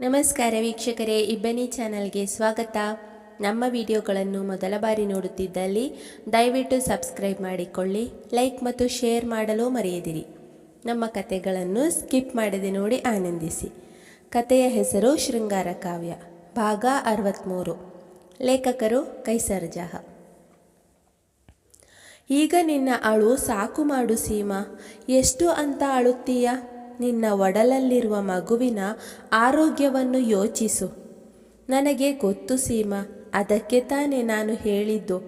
ನಮಸ್ಕಾರ ವೀಕ್ಷಕರೇ, ಇಬ್ಬನಿ ಚಾನಲ್ಗೆ ಸ್ವಾಗತ. ನಮ್ಮ ವಿಡಿಯೋಗಳನ್ನು ಮೊದಲ ಬಾರಿ ನೋಡುತ್ತಿದ್ದಲ್ಲಿ ದಯವಿಟ್ಟು ಸಬ್ಸ್ಕ್ರೈಬ್ ಮಾಡಿಕೊಳ್ಳಿ, ಲೈಕ್ ಮತ್ತು ಶೇರ್ ಮಾಡಲು ಮರೆಯದಿರಿ. ನಮ್ಮ ಕತೆಗಳನ್ನು ಸ್ಕಿಪ್ ಮಾಡದೆ ನೋಡಿ ಆನಂದಿಸಿ. ಕತೆಯ ಹೆಸರು ಶೃಂಗಾರ ಕಾವ್ಯ, ಭಾಗ ಅರವತ್ತ್ಮೂರು ಲೇಖಕರು ಕೈಸರ್ ಜಹ. ಈಗ ನಿನ್ನ ಅಳು ಸಾಕು ಮಾಡು ಸೀಮಾ, ಎಷ್ಟು ಅಂತ ಅಳುತ್ತೀಯ? ನಿನ್ನ ಒಡಲಲ್ಲಿರುವ ಮಗುವಿನ ಆರೋಗ್ಯವನ್ನು ಯೋಚಿಸು. ನನಗೆ ಗೊತ್ತು ಸೀಮಾ, ಅದಕ್ಕೆ ತಾನೇ ನಾನು ಹೇಳಿದ್ದು.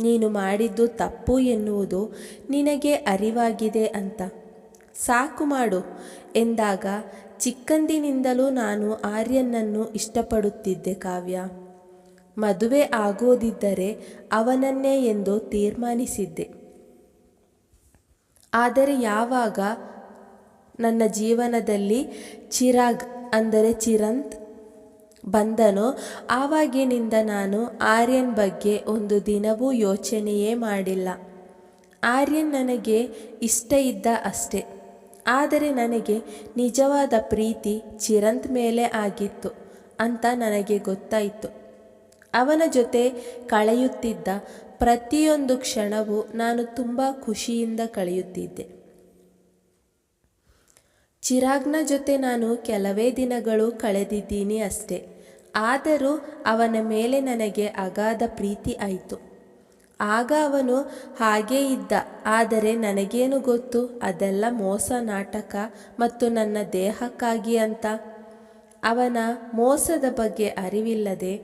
ನೀನು ಮಾಡಿದ್ದು ತಪ್ಪು ಎನ್ನುವುದು ನಿನಗೆ ಅರಿವಾಗಿದೆ ಅಂತ. ಸಾಕು ಮಾಡು. ಎಂದಾಗ ಚಿಕ್ಕಂದಿನಿಂದಲೂ ನಾನು ಆರ್ಯನನ್ನು ಇಷ್ಟಪಡುತ್ತಿದ್ದೆ ಕಾವ್ಯ. ಮದುವೆ ಆಗೋದಿದ್ದರೆ ಅವನನ್ನೇ ಎಂದು ತೀರ್ಮಾನಿಸಿದ್ದೆ. ಆದರೆ ಯಾವಾಗ ನನ್ನ ಜೀವನದಲ್ಲಿ ಚಿರಾಗ್ ಅಂದರೆ ಚಿರಂತ್ ಬಂದನೋ, ಆವಾಗಿನಿಂದ ನಾನು ಆರ್ಯನ್ ಬಗ್ಗೆ ಒಂದು ದಿನವೂ ಯೋಚನೆಯೇ ಮಾಡಿಲ್ಲ. ಆರ್ಯನ್ ನನಗೆ ಇಷ್ಟ ಇದ್ದ ಅಷ್ಟೆ. ಆದರೆ ನನಗೆ ನಿಜವಾದ ಪ್ರೀತಿ ಚಿರಂತ್ ಮೇಲೆ ಆಗಿತ್ತು ಅಂತ ನನಗೆ ಗೊತ್ತಾಯಿತು. ಅವನ ಜೊತೆ ಕಳೆಯುತ್ತಿದ್ದ ಪ್ರತಿಯೊಂದು ಕ್ಷಣವೂ ನಾನು ತುಂಬ ಖುಷಿಯಿಂದ ಕಳೆಯುತ್ತಿದ್ದೆ. ಚಿರಾಗ್ನ ಜೊತೆ ನಾನು ಕೆಲವೇ ದಿನಗಳು ಕಳೆದಿದ್ದೀನಿ ಅಷ್ಟೆ. ಆದರೂ ಅವನ ಮೇಲೆ ನನಗೆ ಅಗಾಧ ಪ್ರೀತಿ ಆಯಿತು. ಆಗ ಅವನು ಹಾಗೇ ಇದ್ದ. ಆದರೆ ನನಗೇನು ಗೊತ್ತು? ಅದೆಲ್ಲ ಮೋಸ ನಾಟಕ ಮತ್ತು ನನ್ನ ದೇಹಕ್ಕಾಗಿ ಅಂತ. ಅವನ ಮೋಸದ ಬಗ್ಗೆ ಅರಿವಿಲ್ಲದೆ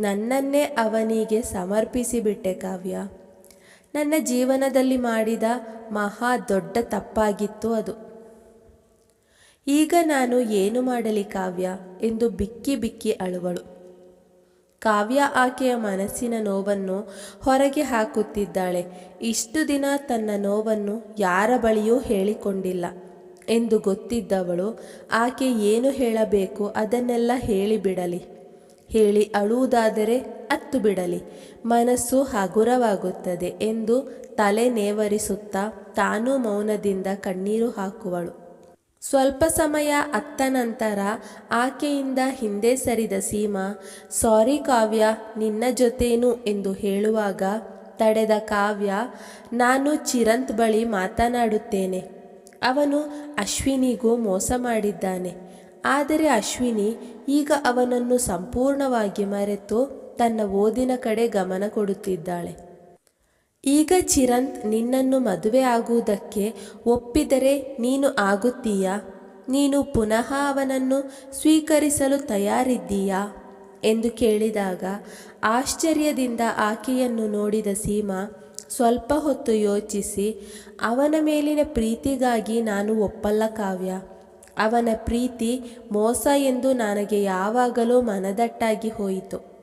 ನನ್ನನ್ನೇ ಅವನಿಗೆ ಸಮರ್ಪಿಸಿಬಿಟ್ಟೆ ಕಾವ್ಯ. ನನ್ನ ಜೀವನದಲ್ಲಿ ಮಾಡಿದ ಮಹಾ ದೊಡ್ಡ ತಪ್ಪಾಗಿತ್ತು ಅದು. ಈಗ ನಾನು ಏನು ಮಾಡಲಿ ಕಾವ್ಯ? ಎಂದು ಬಿಕ್ಕಿ ಬಿಕ್ಕಿ ಅಳುವಳು. ಕಾವ್ಯ ಆಕೆಯ ಮನಸ್ಸಿನ ನೋವನ್ನು ಹೊರಗೆ ಹಾಕುತ್ತಿದ್ದಾಳೆ. ಇಷ್ಟು ದಿನ ತನ್ನ ನೋವನ್ನು ಯಾರ ಬಳಿಯೂ ಹೇಳಿಕೊಂಡಿಲ್ಲ ಎಂದು ಗೊತ್ತಿದ್ದವಳು, ಆಕೆ ಏನು ಹೇಳಬೇಕು ಅದನ್ನೆಲ್ಲ ಹೇಳಿಬಿಡಲಿ ಹೇಳಿ ಅಳುವುದಾದರೆ ಅತ್ತು ಬಿಡಲಿ. ಮನಸ್ಸು ಹಗುರವಾಗುತ್ತದೆ ಎಂದು ತಲೆ ನೇವರಿಸುತ್ತಾ ತಾನೂ ಮೌನದಿಂದ ಕಣ್ಣೀರು ಹಾಕುವಳು. ಸ್ವಲ್ಪ ಸಮಯ ಅತ್ತ ನಂತರ ಆಕೆಯಿಂದ ಹಿಂದೆ ಸರಿದ ಸೀಮಾ, ಸಾರಿ ಕಾವ್ಯ, ನಿನ್ನ ಜೊತೇನು ಎಂದು ಹೇಳುವಾಗ ತಡೆದ ಕಾವ್ಯ, ನಾನು ಚಿರಂತ್ ಬಳಿ ಮಾತನಾಡುತ್ತೇನೆ. ಅವನು ಅಶ್ವಿನಿಗೂ ಮೋಸ ಮಾಡಿದ್ದಾನೆ. ಆದರೆ ಅಶ್ವಿನಿ ಈಗ ಅವನನ್ನು ಸಂಪೂರ್ಣವಾಗಿ ಮರೆತು ತನ್ನ ಓದಿನ ಕಡೆ ಗಮನ ಕೊಡುತ್ತಿದ್ದಾಳೆ. ಈಗ ಚಿರಂತ್ ನಿನ್ನನ್ನು ಮದುವೆ ಆಗುವುದಕ್ಕೆ ಒಪ್ಪಿದರೆ ನೀನು ಆಗುತ್ತೀಯಾ? ನೀನು ಪುನಃ ಅವನನ್ನು ಸ್ವೀಕರಿಸಲು ತಯಾರಿದ್ದೀಯಾ? ಎಂದು ಕೇಳಿದಾಗ ಆಶ್ಚರ್ಯದಿಂದ ಆಕೆಯನ್ನು ನೋಡಿದ ಸೀಮಾ ಸ್ವಲ್ಪ ಹೊತ್ತು ಯೋಚಿಸಿ, ಅವನ ಮೇಲಿನ ಪ್ರೀತಿಗಾಗಿ ನಾನು ಒಪ್ಪಲ್ಲ ಕಾವ್ಯ. ಅವನ ಪ್ರೀತಿ ಮೋಸ ಎಂದು ನನಗೆ ಯಾವಾಗಲೂ ಮನದಟ್ಟಾಗಿ ಹೋಯಿತು.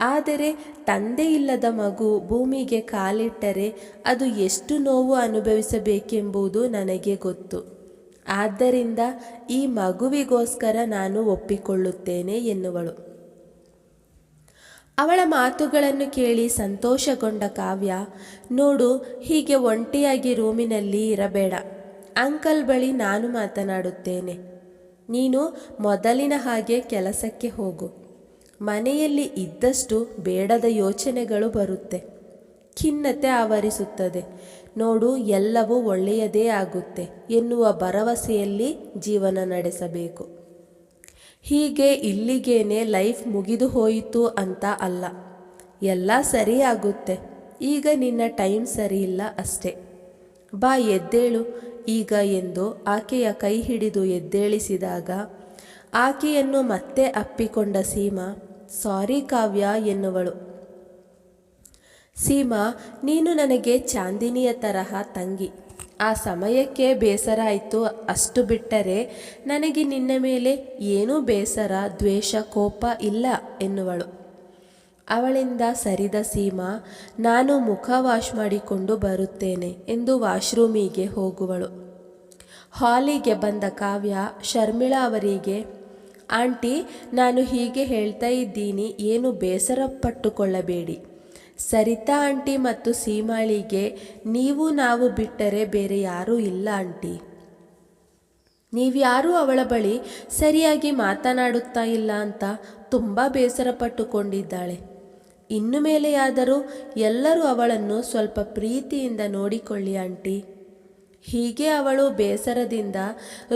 ಆದರೆ ತಂದೆ ಇಲ್ಲದ ಮಗು ಭೂಮಿಗೆ ಕಾಲಿಟ್ಟರೆ ಅದು ಎಷ್ಟು ನೋವು ಅನುಭವಿಸಬೇಕೆಂಬುದು ನನಗೆ ಗೊತ್ತು. ಆದ್ದರಿಂದ ಈ ಮಗುವಿಗೋಸ್ಕರ ನಾನು ಒಪ್ಪಿಕೊಳ್ಳುತ್ತೇನೆ ಎನ್ನುವಳು. ಅವಳ ಮಾತುಗಳನ್ನು ಕೇಳಿ ಸಂತೋಷಗೊಂಡ ಕಾವ್ಯ, ನೋಡು, ಹೀಗೆ ಒಂಟಿಯಾಗಿ ರೂಮಿನಲ್ಲಿ ಇರಬೇಡ. ಅಂಕಲ್ ಬಳಿ ನಾನು ಮಾತನಾಡುತ್ತೇನೆ. ನೀನು ಮೊದಲಿನ ಹಾಗೆ ಕೆಲಸಕ್ಕೆ ಹೋಗು. ಮನೆಯಲ್ಲಿ ಇದ್ದಷ್ಟು ಬೇಡದ ಯೋಚನೆಗಳು ಬರುತ್ತೆ. ಖಿನ್ನತೆ ಆವರಿಸುತ್ತದೆ. ನೋಡು, ಎಲ್ಲವೂ ಒಳ್ಳೆಯದೇ ಆಗುತ್ತೆ ಎನ್ನುವ ಭರವಸೆಯಲ್ಲಿ ಜೀವನ ನಡೆಸಬೇಕು. ಹೀಗೆ ಇಲ್ಲಿಗೇನೆ ಲೈಫ್ ಮುಗಿದು ಹೋಯಿತು ಅಂತ ಅಲ್ಲ. ಎಲ್ಲ ಸರಿ ಆಗುತ್ತೆ. ಈಗ ನಿನ್ನ ಟೈಮ್ ಸರಿಯಿಲ್ಲ ಅಷ್ಟೇ. ಬಾ, ಎದ್ದೇಳು. ಈಗ ಎಂದು ಆಕೆಯ ಕೈ ಹಿಡಿದು ಎದ್ದೇಳಿಸಿದಾಗ ಆಕೆಯನ್ನು ಮತ್ತೆ ಅಪ್ಪಿಕೊಂಡ ಸೀಮಾ ಸಾರಿ ಕಾವ್ಯ ಎನ್ನುವಳು. ಸೀಮಾ, ನೀನು ನನಗೆ ಚಾಂದಿನಿಯ ತರಹ ತಂಗಿ. ಆ ಸಮಯಕ್ಕೆ ಬೇಸರ ಆಯಿತು. ಅಷ್ಟು ಬಿಟ್ಟರೆ ನನಗೆ ನಿನ್ನ ಮೇಲೆ ಏನೂ ಬೇಸರ, ದ್ವೇಷ, ಕೋಪ ಇಲ್ಲ ಎನ್ನುವಳು. ಅವಳಿಂದ ಸರಿದ ಸೀಮಾ, ನಾನು ಮುಖ ವಾಶ್ ಮಾಡಿಕೊಂಡು ಬರುತ್ತೇನೆ ಎಂದು ವಾಶ್ರೂಮಿಗೆ ಹೋಗುವಳು. ಹಾಲಿಗೆ ಬಂದ ಕಾವ್ಯ, ಶರ್ಮಿಳಾ ಅವರಿಗೆ ಆಂಟಿ, ನಾನು ಹೀಗೆ ಹೇಳ್ತಾ ಇದ್ದೀನಿ, ಏನು ಬೇಸರ ಪಟ್ಟುಕೊಳ್ಳಬೇಡಿ. ಸರಿತಾ ಆಂಟಿ ಮತ್ತು ಸೀಮಾಳಿಗೆ, ನೀವು ನಾವು ಬಿಟ್ಟರೆ ಬೇರೆ ಯಾರೂ ಇಲ್ಲ ಆಂಟಿ. ನೀವ್ಯಾರೂ ಅವಳ ಬಳಿ ಸರಿಯಾಗಿ ಮಾತನಾಡುತ್ತಾ ಇಲ್ಲ ಅಂತ ತುಂಬ ಬೇಸರಪಟ್ಟುಕೊಂಡಿದ್ದಾಳೆ ಇನ್ನು ಮೇಲೆಯಾದರೂ ಎಲ್ಲರೂ ಅವಳನ್ನು ಸ್ವಲ್ಪ ಪ್ರೀತಿಯಿಂದ ನೋಡಿಕೊಳ್ಳಿ ಆಂಟಿ. ಹೀಗೆ ಅವಳು ಬೇಸರದಿಂದ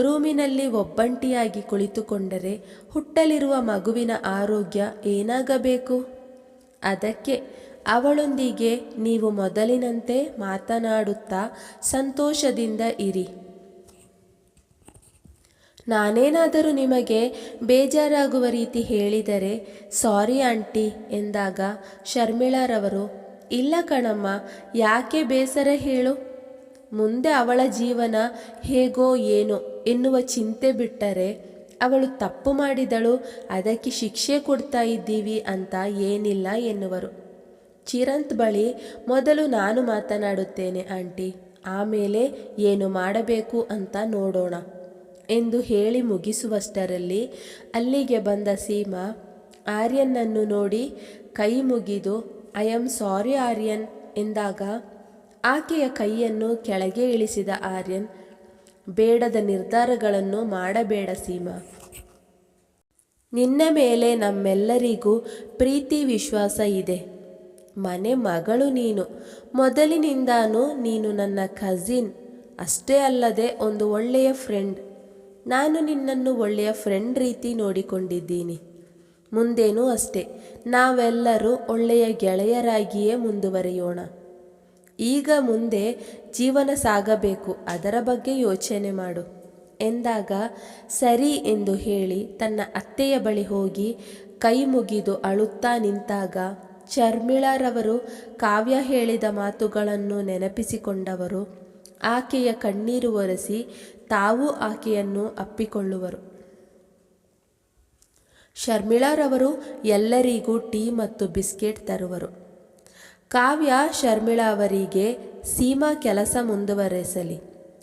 ರೂಮಿನಲ್ಲಿ ಒಬ್ಬಂಟಿಯಾಗಿ ಕುಳಿತುಕೊಂಡರೆ ಹುಟ್ಟಲಿರುವ ಮಗುವಿನ ಆರೋಗ್ಯ ಏನಾಗಬೇಕು? ಅದಕ್ಕೆ ಅವಳೊಂದಿಗೆ ನೀವು ಮೊದಲಿನಂತೆ ಮಾತನಾಡುತ್ತಾ ಸಂತೋಷದಿಂದ ಇರಿ. ನಾನೇನಾದರೂ ನಿಮಗೆ ಬೇಜಾರಾಗುವ ರೀತಿ ಹೇಳಿದರೆ, ಸಾರಿ ಆಂಟಿ ಎಂದಾಗ ಶರ್ಮಿಳಾರವರು, ಇಲ್ಲ ಕಣಮ್ಮ, ಯಾಕೆ ಬೇಸರ ಹೇಳು? ಮುಂದೆ ಅವಳ ಜೀವನ ಹೇಗೋ ಏನೋ ಎನ್ನುವ ಚಿಂತೆ ಬಿಟ್ಟರೆ ಅವಳು ತಪ್ಪು ಮಾಡಿದಳು, ಅದಕ್ಕೆ ಶಿಕ್ಷೆ ಕೊಡ್ತಾ ಇದ್ದೀವಿ ಅಂತ ಏನಿಲ್ಲ ಎನ್ನುವರು. ಚಿರಂತ್ ಬಳಿ ಮೊದಲು ನಾನು ಮಾತನಾಡುತ್ತೇನೆ, ಆಂಟಿ, ಆಮೇಲೆ ಏನು ಮಾಡಬೇಕು ಅಂತ ನೋಡೋಣ ಎಂದು ಹೇಳಿ ಮುಗಿಸುವಷ್ಟರಲ್ಲಿ ಅಲ್ಲಿಗೆ ಬಂದ ಸೀಮಾ, ಆರ್ಯನನ್ನು ನೋಡಿ ಕೈ ಮುಗಿದು ಐ ಆಮ್ ಸಾರಿ ಆರ್ಯನ್, ಎಂದಾಗ ಆಕೆಯ ಕೈಯನ್ನು ಕೆಳಗೆ ಇಳಿಸಿದ ಆರ್ಯನ್, ಬೇಡದ ನಿರ್ಧಾರಗಳನ್ನು ಮಾಡಬೇಡ ಸೀಮಾ. ನಿನ್ನ ಮೇಲೆ ನಮ್ಮೆಲ್ಲರಿಗೂ ಪ್ರೀತಿ ವಿಶ್ವಾಸ ಇದೆ. ಮನೆ ಮಗಳು ನೀನು. ಮೊದಲಿನಿಂದಾನೂ ನೀನು ನನ್ನ ಕಝಿನ್ ಅಷ್ಟೇ ಅಲ್ಲದೆ ಒಂದು ಒಳ್ಳೆಯ ಫ್ರೆಂಡ್ ನಾನು ನಿನ್ನನ್ನು ಒಳ್ಳೆಯ ಫ್ರೆಂಡ್ ರೀತಿ ನೋಡಿಕೊಂಡಿದ್ದೀನಿ. ಮುಂದೇನೂ ಅಷ್ಟೇ. ನಾವೆಲ್ಲರೂ ಒಳ್ಳೆಯ ಗೆಳೆಯರಾಗಿಯೇ ಮುಂದುವರಿಯೋಣ. ಈಗ ಮುಂದೆ ಜೀವನ ಸಾಗಬೇಕು, ಅದರ ಬಗ್ಗೆ ಯೋಚನೆ ಮಾಡು. ಎಂದಾಗ, ಸರಿ ಎಂದು ಹೇಳಿ ತನ್ನ ಅತ್ತೆಯ ಬಳಿ ಹೋಗಿ ಕೈ ಮುಗಿದು ಅಳುತ್ತಾ ನಿಂತಾಗ ಚರ್ಮಿಳಾರವರು ಕಾವ್ಯ ಹೇಳಿದ ಮಾತುಗಳನ್ನು ನೆನಪಿಸಿಕೊಂಡವರು. ಆಕೆಯ ಕಣ್ಣೀರು ಒರೆಸಿ ತಾವು ಆಕೆಯನ್ನು ಅಪ್ಪಿಕೊಳ್ಳುವರು. ಶರ್ಮಿಳಾರವರು ಎಲ್ಲರಿಗೂ ಟೀ ಮತ್ತು ಬಿಸ್ಕೆಟ್ ತರುವರು. ಕಾವ್ಯ ಶರ್ಮಿಳ ಅವರಿಗೆ ಸೀಮಾ ಕೆಲಸ ಮುಂದುವರೆಸಲಿ.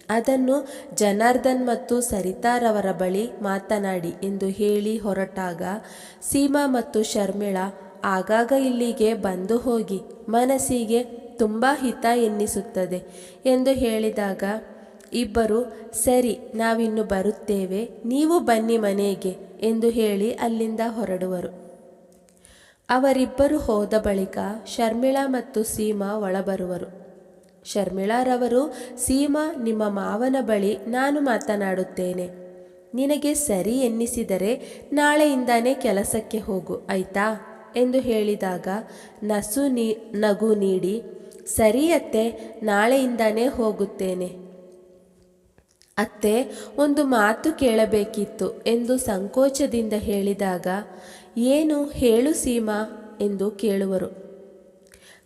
ಅದನ್ನು ಜನಾರ್ದನ್ ಮತ್ತು ಸರಿತಾರವರ ಬಳಿ ಮಾತನಾಡಿ ಎಂದು ಹೇಳಿ ಹೊರಟಾಗ, ಸೀಮಾ ಮತ್ತು ಶರ್ಮಿಳಾ ಆಗಾಗ ಇಲ್ಲಿಗೆ ಬಂದು ಹೋಗಿ ಮನಸ್ಸಿಗೆ ತುಂಬ ಹಿತ ಎನ್ನಿಸುತ್ತದೆ ಎಂದು ಹೇಳಿದಾಗ, ಇಬ್ಬರು, ಸರಿ ನಾವಿನ್ನು ಬರುತ್ತೇವೆ, ನೀವು ಬನ್ನಿ ಮನೆಗೆ ಎಂದು ಹೇಳಿ ಅಲ್ಲಿಂದ ಹೊರಡುವರು. ಅವರಿಬ್ಬರು ಹೋದ ಬಳಿಕ ಶರ್ಮಿಳಾ ಮತ್ತು ಸೀಮಾ ಒಳಬರುವರು. ಶರ್ಮಿಳಾರವರು, ಸೀಮಾ, ನಿಮ್ಮ ಮಾವನ ಬಳಿ ನಾನು ಮಾತನಾಡುತ್ತೇನೆ. ನಿನಗೆ ಸರಿ ಎನ್ನಿಸಿದರೆ ನಾಳೆಯಿಂದಾನೇ ಕೆಲಸಕ್ಕೆ ಹೋಗು, ಆಯ್ತಾ ಎಂದು ಹೇಳಿದಾಗ, ನಸು ನೀ, ನಗು ನೀಡಿ. ಸರಿ ಅತ್ತೆ, ನಾಳೆಯಿಂದಾನೇ ಹೋಗುತ್ತೇನೆ. ಅತ್ತೆ, ಒಂದು ಮಾತು ಕೇಳಬೇಕಿತ್ತು ಎಂದು ಸಂಕೋಚದಿಂದ ಹೇಳಿದಾಗ ಏನು ಹೇಳು ಸೀಮಾ ಎಂದು ಕೇಳುವರು.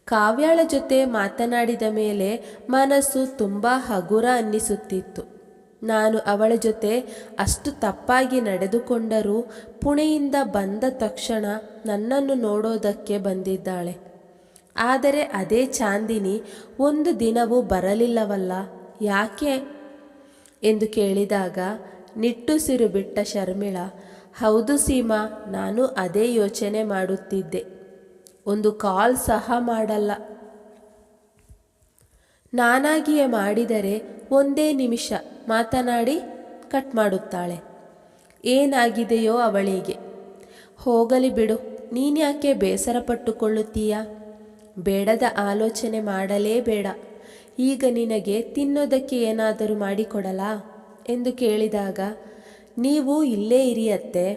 ಕಾವ್ಯಾಳ ಜೊತೆ ಮಾತನಾಡಿದ ಮೇಲೆ ಮನಸ್ಸು ತುಂಬ ಹಗುರ ಅನ್ನಿಸುತ್ತಿತ್ತು. ನಾನು ಅವಳ ಜೊತೆ ಅಷ್ಟು ತಪ್ಪಾಗಿ ನಡೆದುಕೊಂಡರೂ ಪುಣೆಯಿಂದ ಬಂದ ತಕ್ಷಣ ನನ್ನನ್ನು ನೋಡೋದಕ್ಕೆ ಬಂದಿದ್ದಾಳೆ. ಆದರೆ ಅದೇ ಚಾಂದಿನಿ ಒಂದು ದಿನವೂ ಬರಲಿಲ್ಲವಲ್ಲ, ಯಾಕೆ? ಎಂದು ಕೇಳಿದಾಗ, ನಿಟ್ಟುಸಿರು ಬಿಟ್ಟ ಶರ್ಮಿಳಾ ಹೌದು ಸೀಮಾ, ನಾನು ಅದೇ ಯೋಚನೆ ಮಾಡುತ್ತಿದ್ದೆ. ಒಂದು ಕಾಲ್ ಸಹ ಮಾಡಲ್ಲ. ನಾನಾಗಿಯೇ ಮಾಡಿದರೆ ಒಂದೇ ನಿಮಿಷ ಮಾತನಾಡಿ ಕಟ್ ಮಾಡುತ್ತಾಳೆ. ಏನಾಗಿದೆಯೋ ಅವಳಿಗೆ. ಹೋಗಲಿ ಬಿಡು, ನೀನ್ಯಾಕೆ ಬೇಸರ ಪಟ್ಟುಕೊಳ್ಳುತ್ತೀಯಾ? ಬೇಡದ ಆಲೋಚನೆ ಮಾಡಲೇ ಬೇಡ. ಈಗ ನಿನಗೆ ತಿನ್ನೋದಕ್ಕೆ ಏನಾದರೂ ಮಾಡಿಕೊಡಲಾ? ಎಂದು ಕೇಳಿದಾಗ ನೀವು ಇಲ್ಲೇ ಇರಿಯತ್ತೆ,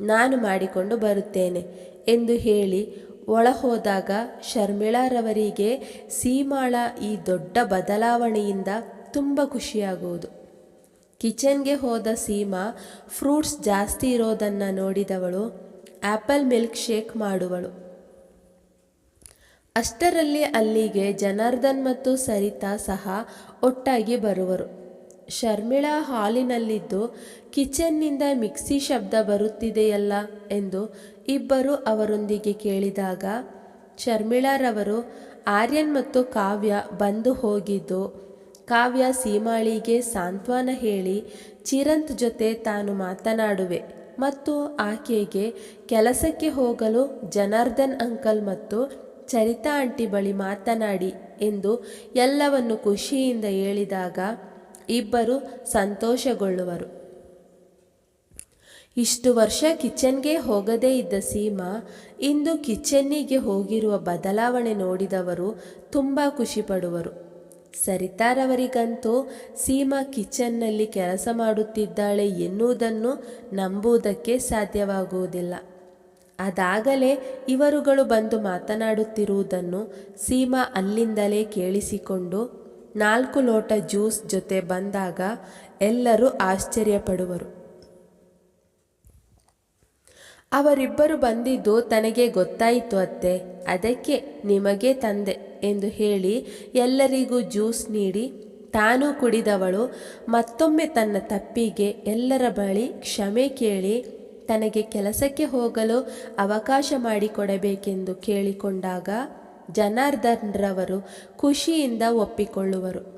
ನಾನು ಮಾಡಿಕೊಂಡು ಬರುತ್ತೇನೆ ಎಂದು ಹೇಳಿ ಒಳ ಹೋದಾಗ ಶರ್ಮಿಳಾರವರಿಗೆ ಸೀಮಾಳ ಈ ದೊಡ್ಡ ಬದಲಾವಣೆಯಿಂದ ತುಂಬ ಖುಷಿಯಾಗುವುದು. ಕಿಚನ್ಗೆ ಹೋದ ಸೀಮಾ ಫ್ರೂಟ್ಸ್ ಜಾಸ್ತಿ ಇರೋದನ್ನು ನೋಡಿದವಳು ಆ್ಯಪಲ್ ಮಿಲ್ಕ್ ಶೇಕ್ ಮಾಡುವಳು. ಅಷ್ಟರಲ್ಲಿ ಅಲ್ಲಿಗೆ ಜನಾರ್ದನ್ ಮತ್ತು ಸರಿತಾ ಸಹ ಒಟ್ಟಾಗಿ ಬರುವರು. ಶರ್ಮಿಳಾ ಹಾಲಿನಲ್ಲಿದ್ದು ಕಿಚನ್ನಿಂದ ಮಿಕ್ಸಿ ಶಬ್ದ ಬರುತ್ತಿದೆಯಲ್ಲ ಎಂದು ಇಬ್ಬರು ಅವರೊಂದಿಗೆ ಕೇಳಿದಾಗ ಶರ್ಮಿಳಾರವರು ಆರ್ಯನ್ ಮತ್ತು ಕಾವ್ಯ ಬಂದು ಹೋಗಿದ್ದು ಕಾವ್ಯ ಸೀಮಾಳಿಗೆ ಸಾಂತ್ವನ ಹೇಳಿ ಚಿರಂತ್ ಜೊತೆ ತಾನು ಮಾತನಾಡುವೆ ಮತ್ತು ಆಕೆಗೆ ಕೆಲಸಕ್ಕೆ ಹೋಗಲು ಜನಾರ್ದನ್ ಅಂಕಲ್ ಮತ್ತು ಚರಿತಾ ಆಂಟಿ ಬಳಿ ಮಾತನಾಡಿ ಎಂದು ಎಲ್ಲವನ್ನು ಖುಷಿಯಿಂದ ಹೇಳಿದಾಗ ಇಬ್ಬರು ಸಂತೋಷಗೊಳ್ಳುವರು. ಇಷ್ಟು ವರ್ಷ ಕಿಚನ್ಗೆ ಹೋಗದೇ ಇದ್ದ ಸೀಮಾ ಇಂದು ಕಿಚನ್ನಿಗೆ ಹೋಗಿರುವ ಬದಲಾವಣೆ ನೋಡಿದವರು ತುಂಬ ಖುಷಿಪಡುವರು. ಸರಿತಾರವರಿಗಂತೂ ಸೀಮಾ ಕಿಚನ್ನಲ್ಲಿ ಕೆಲಸ ಮಾಡುತ್ತಿದ್ದಾಳೆ ಎನ್ನುವುದನ್ನು ನಂಬುವುದಕ್ಕೆ ಸಾಧ್ಯವಾಗುವುದಿಲ್ಲ. ಅದಾಗಲೇ ಇವರುಗಳು ಬಂದು ಮಾತನಾಡುತ್ತಿರುವುದನ್ನು ಸೀಮಾ ಅಲ್ಲಿಂದಲೇ ಕೇಳಿಸಿಕೊಂಡು ನಾಲ್ಕು ಲೋಟ ಜ್ಯೂಸ್ ಜೊತೆ ಬಂದಾಗ ಎಲ್ಲರೂ ಆಶ್ಚರ್ಯಪಡುವರು. ಅವರಿಬ್ಬರು ಬಂದಿದ್ದು, ತನಗೆ ಗೊತ್ತಾಯಿತು ಅತ್ತೆ, ಅದಕ್ಕೆ ನಿಮಗೆ ತಂದೆ ಎಂದು ಹೇಳಿ ಎಲ್ಲರಿಗೂ ಜ್ಯೂಸ್ ನೀಡಿ, ತಾನು ಕುಡಿದವಳು. ಮತ್ತೊಮ್ಮೆ ತನ್ನ ತಪ್ಪಿಗೆ ಎಲ್ಲರ ಬಳಿ ಕ್ಷಮೆ ಕೇಳಿ, ತನಗೆ ಕೆಲಸಕ್ಕೆ ಹೋಗಲು ಅವಕಾಶ ಮಾಡಿಕೊಡಬೇಕೆಂದು ಕೇಳಿಕೊಂಡಾಗ ಜನಾರ್ದನ್ರವರು ಖುಷಿಯಿಂದ ಒಪ್ಪಿಕೊಳ್ಳುವರು.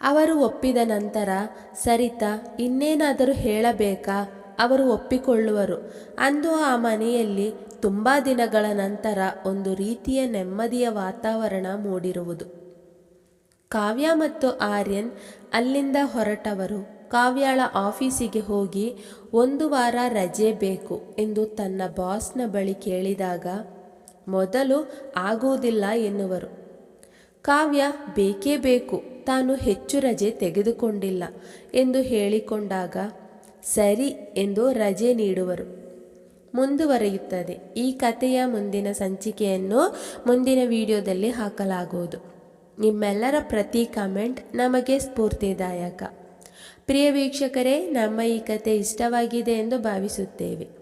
ಅವರು ಒಪ್ಪಿದ ನಂತರ, ಸರಿತಾ, ಇನ್ನೇನಾದರೂ ಹೇಳಬೇಕಾ? ಅವರು ಒಪ್ಪಿಕೊಳ್ಳುವರು. ಅಂದು ಆ ಮನೆಯಲ್ಲಿ ತುಂಬ ದಿನಗಳ ನಂತರ ಒಂದು ರೀತಿಯ ನೆಮ್ಮದಿಯ ವಾತಾವರಣ ಮೂಡಿರುವುದು. ಕಾವ್ಯ ಮತ್ತು ಆರ್ಯನ್ ಅಲ್ಲಿಂದ ಹೊರಟವರು. ಕಾವ್ಯಾಳ ಆಫೀಸಿಗೆ ಹೋಗಿ, ಒಂದು ವಾರ ರಜೆ ಬೇಕು ಎಂದು ತನ್ನ ಬಾಸ್ನ ಬಳಿ ಕೇಳಿದಾಗ ಮೊದಲು ಆಗುವುದಿಲ್ಲ ಎನ್ನುವರು. ಕಾವ್ಯ ಬೇಕೇ ಬೇಕು, ತಾನು ಹೆಚ್ಚು ರಜೆ ತೆಗೆದುಕೊಂಡಿಲ್ಲ ಎಂದು ಹೇಳಿಕೊಂಡಾಗ, ಸರಿ ಎಂದು ರಜೆ ನೀಡುವರು. ಮುಂದುವರೆಯುತ್ತದೆ. ಈ ಕಥೆಯ ಮುಂದಿನ ಸಂಚಿಕೆಯನ್ನು ಮುಂದಿನ ವಿಡಿಯೋದಲ್ಲಿ ಹಾಕಲಾಗುವುದು. ನಿಮ್ಮೆಲ್ಲರ ಪ್ರತಿ ಕಮೆಂಟ್ ನಮಗೆ ಸ್ಫೂರ್ತಿದಾಯಕ. ಪ್ರಿಯ ವೀಕ್ಷಕರೇ, ನಮ್ಮ ಈ ಕತೆ ಇಷ್ಟವಾಗಿದೆ ಎಂದು ಭಾವಿಸುತ್ತೇವೆ.